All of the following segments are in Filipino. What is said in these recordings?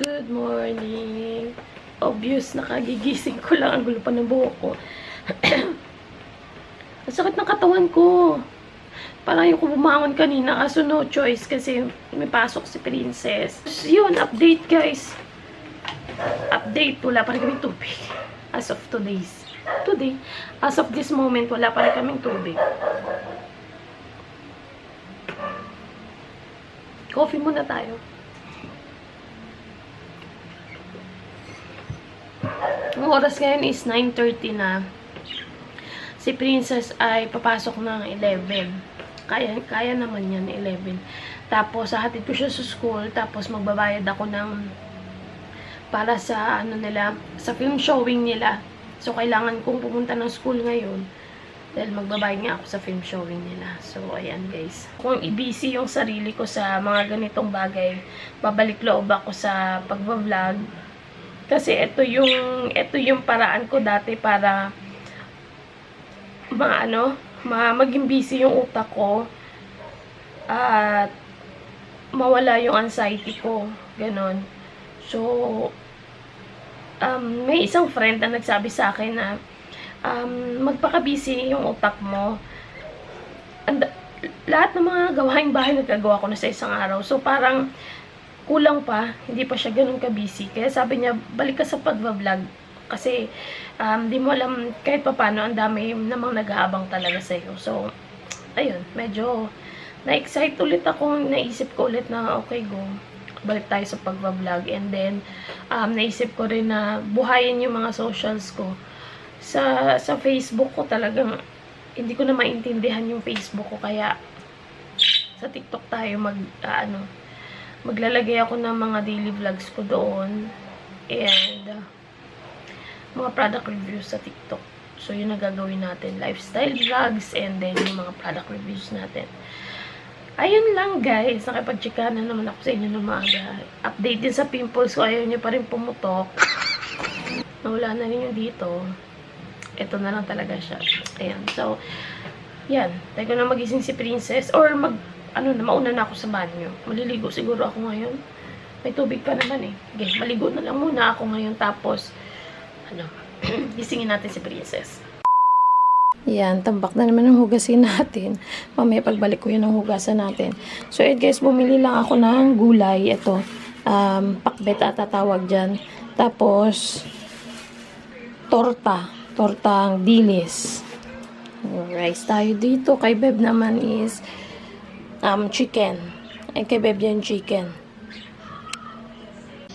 Good morning. Obvious, nakagigising ko lang. Ang gulo pa ng buhok ko. Ang sakit ng katawan ko. Parang yung bumangon kanina. Kaso no choice kasi may pasok si Princess. Yun, update guys. Update. Wala pa rin kaming tubig. As of today's. Today. As of this moment, wala pa rin kaming tubig. Coffee muna tayo. Ang oras ngayon is 9.30 na. Si Princess ay papasok ng 11. Kaya, kaya naman yan, 11. Tapos, hahatid ko siya sa school. Tapos, magbabayad ako ng para sa, ano nila, sa film showing nila. So, kailangan kong pumunta ng school ngayon. Dahil magbabayad nga ako sa film showing nila. So, ayan guys. Kung i-busy yung sarili ko sa mga ganitong bagay, babalik loob ako sa pagbablog. Kasi ito yung, ito yung paraan ko dati para ma, ano, ma, maging busy yung utak ko. At mawala yung anxiety ko. Ganon. So, um, may isang friend na nagsabi sa akin na um, magpaka-busy yung utak mo. And, lahat ng mga gawaing bahay nagagawa ko na sa isang araw. So, parang kulang pa, hindi pa siya ganun ka-busy. Kaya sabi niya, balik ka sa pagbablog. Kasi, um, di mo alam kahit pa paano, ang dami namang nag-aabang talaga sa'yo. So, ayun, medyo na-excite ulit ako. Naisip ko ulit na, okay, go. Balik tayo sa pagbablog. And then, um, naisip ko rin na buhayin yung mga socials ko. Sa, sa Facebook ko talagang, hindi ko na maintindihan yung Facebook ko. Kaya, sa TikTok tayo mag, ah, ano, maglalagay ako ng mga daily vlogs ko doon. And, uh, mga product reviews sa TikTok. So, yun ang gagawin natin. Lifestyle vlogs and then yung mga product reviews natin. Ayun lang guys. Nakipag-chika na naman ako sa inyo ng maaga. Update din sa pimples ko. Ayaw niya pa rin pumutok. Nawala na rin yung dito. Ito na lang talaga siya. Ayan. So, yan. Tayo na magising si Princess. Or mag, ano na, mauna na ako sa banyo. Maliligo siguro ako ngayon. May tubig pa naman eh. Okay, maligo na lang muna ako ngayon. Tapos, ano, gisingin natin si Princess. Yan, tambak na naman ang hugasin natin. Mamaya pagbalik ko yun ang hugasan natin. So, eh guys, bumili lang ako ng gulay. Ito, um, pakbet at tatawag dyan. Tapos, torta. Tortang dilis. Rice tayo dito. Kay Beb naman is um, chicken. Ay, kay yan chicken.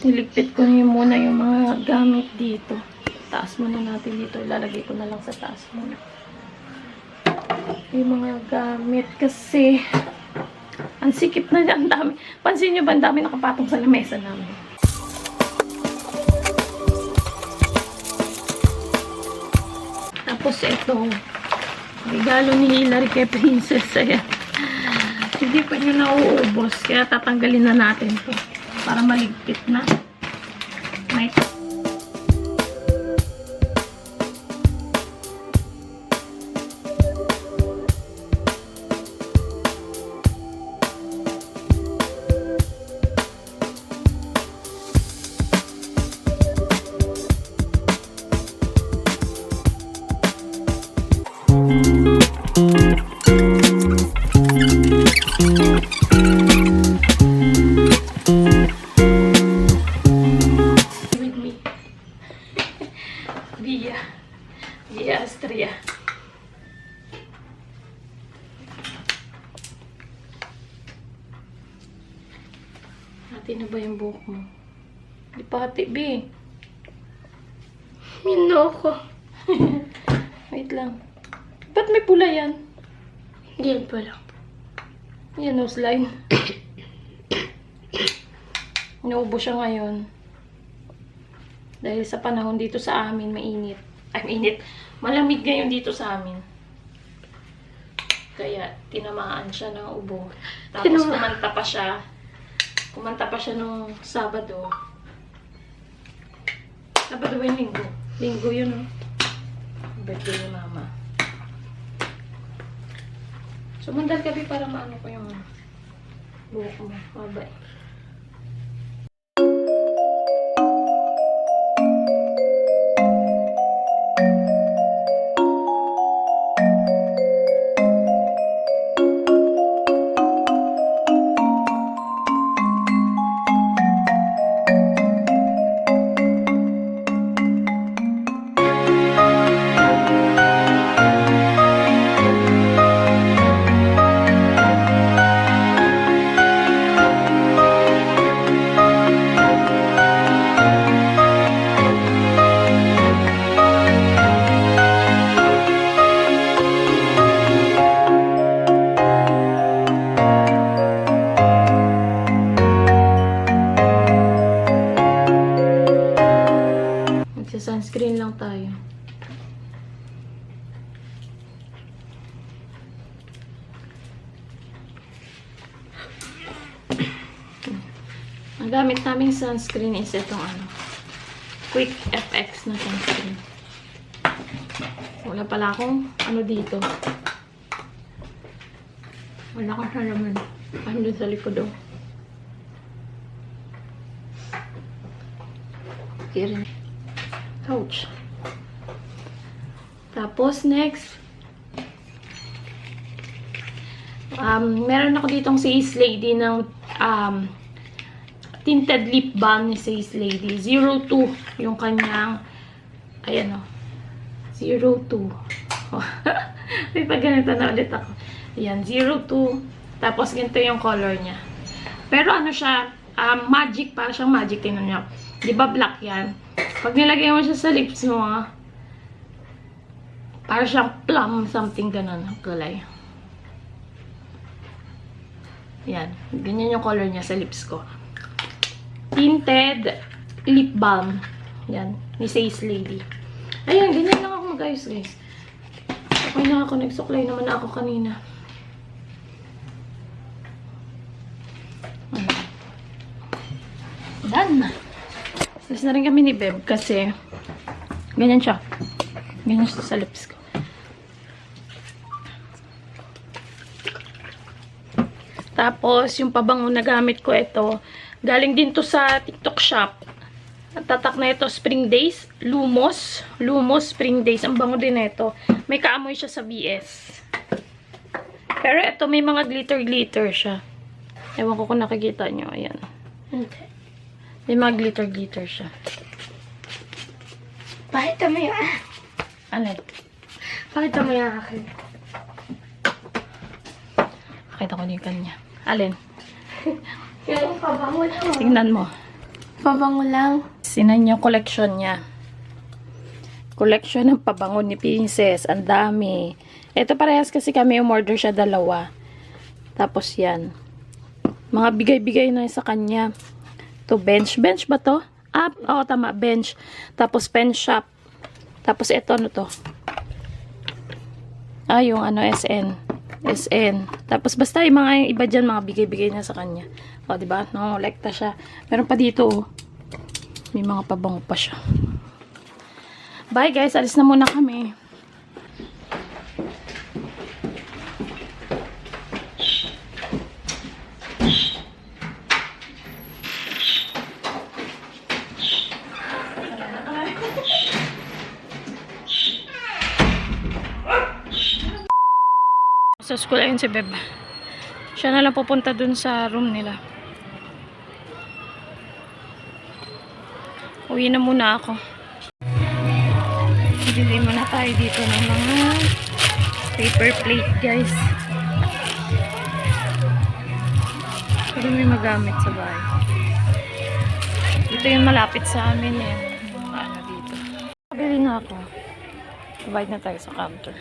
Niligpit ko yun muna yung mga gamit dito. Taas muna natin dito. Ilalagay ko na lang sa taas muna. Yung mga gamit kasi ang sikip na ang dami. Pansin nyo ba ang dami nakapatong sa lamesa namin? Tapos ito, regalo ni Hilary kay Princess. Ayan. Hindi pa nyo nauubos. Kaya tatanggalin na natin to para maligpit na. May Hati na ba yung buhok mo? Di pa hati, B. Minoko. Wait lang. Ba't may pula yan? Yan pala. Yan, nose line. Naubo siya ngayon. Dahil sa panahon dito sa amin, mainit. Ay, mainit. Malamig ngayon dito sa amin. Kaya, tinamaan siya ng ubo. Tapos, Tinama- kumanta pa siya. Kumanta pa siya nung Sabado. Sabado ba yung linggo? Linggo yun, oh. Birthday ni Mama. Sumandal ka, Bi, para maano ko yung buhok mo. Mabay. Ang gamit naming sunscreen is itong ano, Quick FX na sunscreen. Wala pala akong ano dito. Wala akong halaman. Ano dun sa likod oh. Okay rin. Ouch. Tapos, next. Um, meron ako ditong Says Lady ng um, tinted lip balm ni Says Lady. 02 yung kanyang ayan o. 02. May pag ganito na ulit ako. Ayan, 02. Tapos, ganito yung color niya. Pero ano siya, um, magic, para siyang magic. Tingnan niyo. Di ba black yan? Pag nilagay mo siya sa lips mo, ah, para siyang plum, something ganun ang kulay. Yan. Ganyan yung color niya sa lips ko. Tinted lip balm. Yan. Ni Says Lady. Ayan, ganyan lang ako mag-ayos, guys. Okay na ako. Nagsuklay naman ako kanina. Done na. Alis na rin kami ni Beb kasi ganyan siya. Ganyan siya sa lips ko. Tapos, yung pabango na gamit ko ito, galing din to sa TikTok shop. Ang tatak na ito, Spring Days, Lumos. Lumos Spring Days. Ang bango din ito. May kaamoy siya sa VS. Pero ito, may mga glitter-glitter siya. Ewan ko kung nakikita nyo. Ayan. Hindi. May mga glitter-glitter siya. Pakita mo yung, Alin? pakita mo yung akin. Pakita ko na yung kanya. Alin? Yung pabango lang. Tingnan mo. Pabango lang. Sinan yung collection niya. Collection ng pabango ni Princess. Ang dami. Ito parehas kasi kami umorder siya dalawa. Tapos yan. Mga bigay-bigay na sa kanya. To bench. Bench ba to? Ah, oo tama. Bench. Tapos pen shop. Tapos ito ano to? Ah, yung ano SN. SN. Tapos basta yung mga yung iba dyan, mga bigay-bigay na sa kanya. O, di ba? Nangolekta siya. Meron pa dito, oh. May mga pabango pa siya. Bye guys, alis na muna kami. Sa school ayun si Beb. Siya na lang pupunta dun sa room nila. Uwi na muna ako. Bili muna tayo dito ng mga paper plate, guys. Pero may magamit sa bahay. Ito yung malapit sa amin eh. Ano dito. Bili na ako. Divide na tayo sa counter.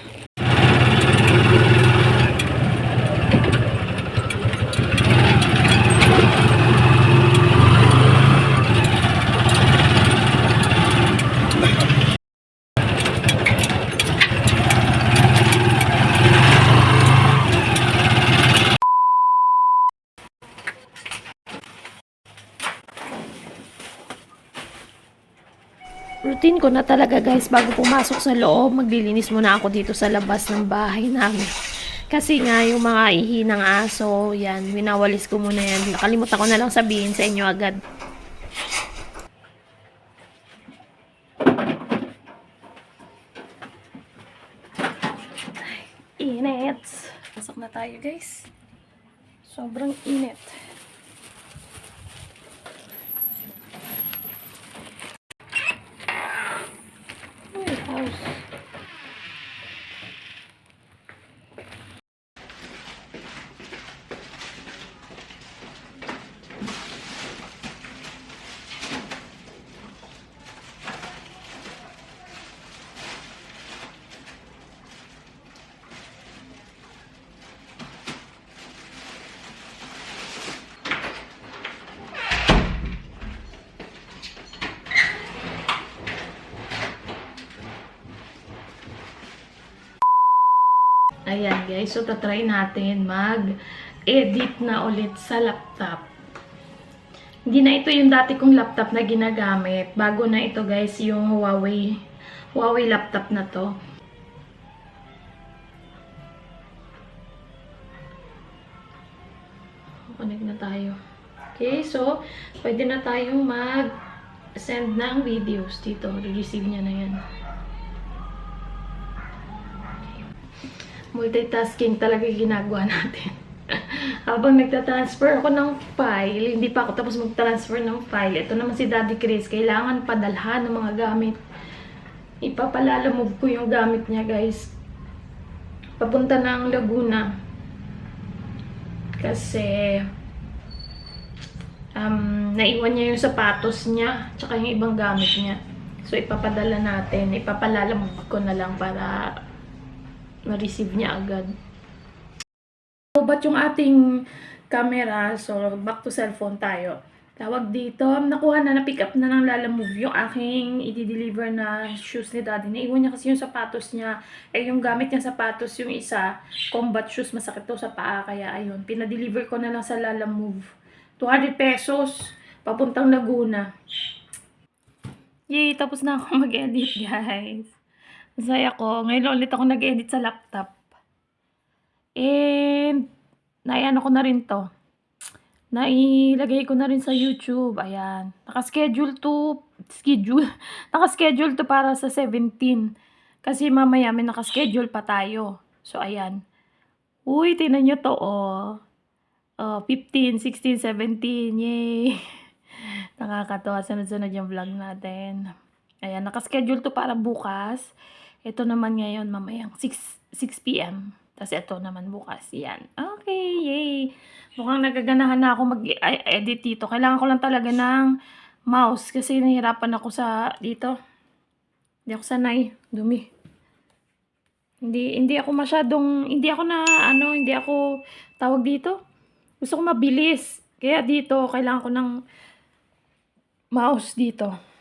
Routine ko na talaga guys bago pumasok sa loob maglilinis muna ako dito sa labas ng bahay namin. Kasi nga yung mga ihi ng aso yan winawalis ko muna yan. Nakalimutan ko na lang sabihin sa inyo agad. Init. Pasok na tayo guys. Sobrang init Ayan guys, so tatry natin mag-edit na ulit sa laptop. Hindi na ito yung dati kong laptop na ginagamit. Bago na ito guys, yung Huawei, Huawei laptop na to. Connect na tayo. Okay, so, pwede na tayong mag-send ng videos dito. Re-receive niya na yan. Multitasking talaga yung ginagawa natin. Habang nagta-transfer ako ng file, hindi pa ako tapos mag-transfer ng file. Ito naman si Daddy Chris, kailangan padalhan ng mga gamit. Ipapalalamove ko yung gamit niya, guys. Papunta ng Laguna. Kasi, um, naiwan niya yung sapatos niya, tsaka yung ibang gamit niya. So, ipapadala natin. Ipapalalamove ko na lang para na-receive niya agad. So, ba't yung ating camera? So, back to cellphone tayo. Tawag dito, nakuha na, na-pick up na ng Lala Move yung aking i-deliver na shoes ni Daddy. Naiwan niya kasi yung sapatos niya. Eh, yung gamit niya sapatos, yung isa, combat shoes, masakit to sa paa. Kaya, ayun, pinadeliver ko na lang sa Lala Move. 200 pesos, papuntang Laguna. Yay, tapos na ako mag-edit, guys. Masaya ko. Ngayon ulit ako nag-edit sa laptop. And, naiano ko na rin to. Nailagay ko na rin sa YouTube. Ayan. Nakaschedule to, schedule, nakaschedule to para sa 17. Kasi mamaya may nakaschedule pa tayo. So, ayan. Uy, tinan nyo to, oh. Oh, 15, 16, 17. Yay! Nakakatawa. Sunod-sunod yung vlog natin. Ayan, nakaschedule to para bukas. Ito naman ngayon, mamayang 6, 6 p.m. Tapos ito naman bukas. Yan. Okay, yay. Mukhang nagaganahan na ako mag-edit dito. Kailangan ko lang talaga ng mouse kasi nahihirapan ako sa dito. Hindi ako sanay. Dumi. Hindi hindi ako masyadong hindi ako na ano, hindi ako tawag dito. Gusto ko mabilis. Kaya dito kailangan ko ng mouse dito.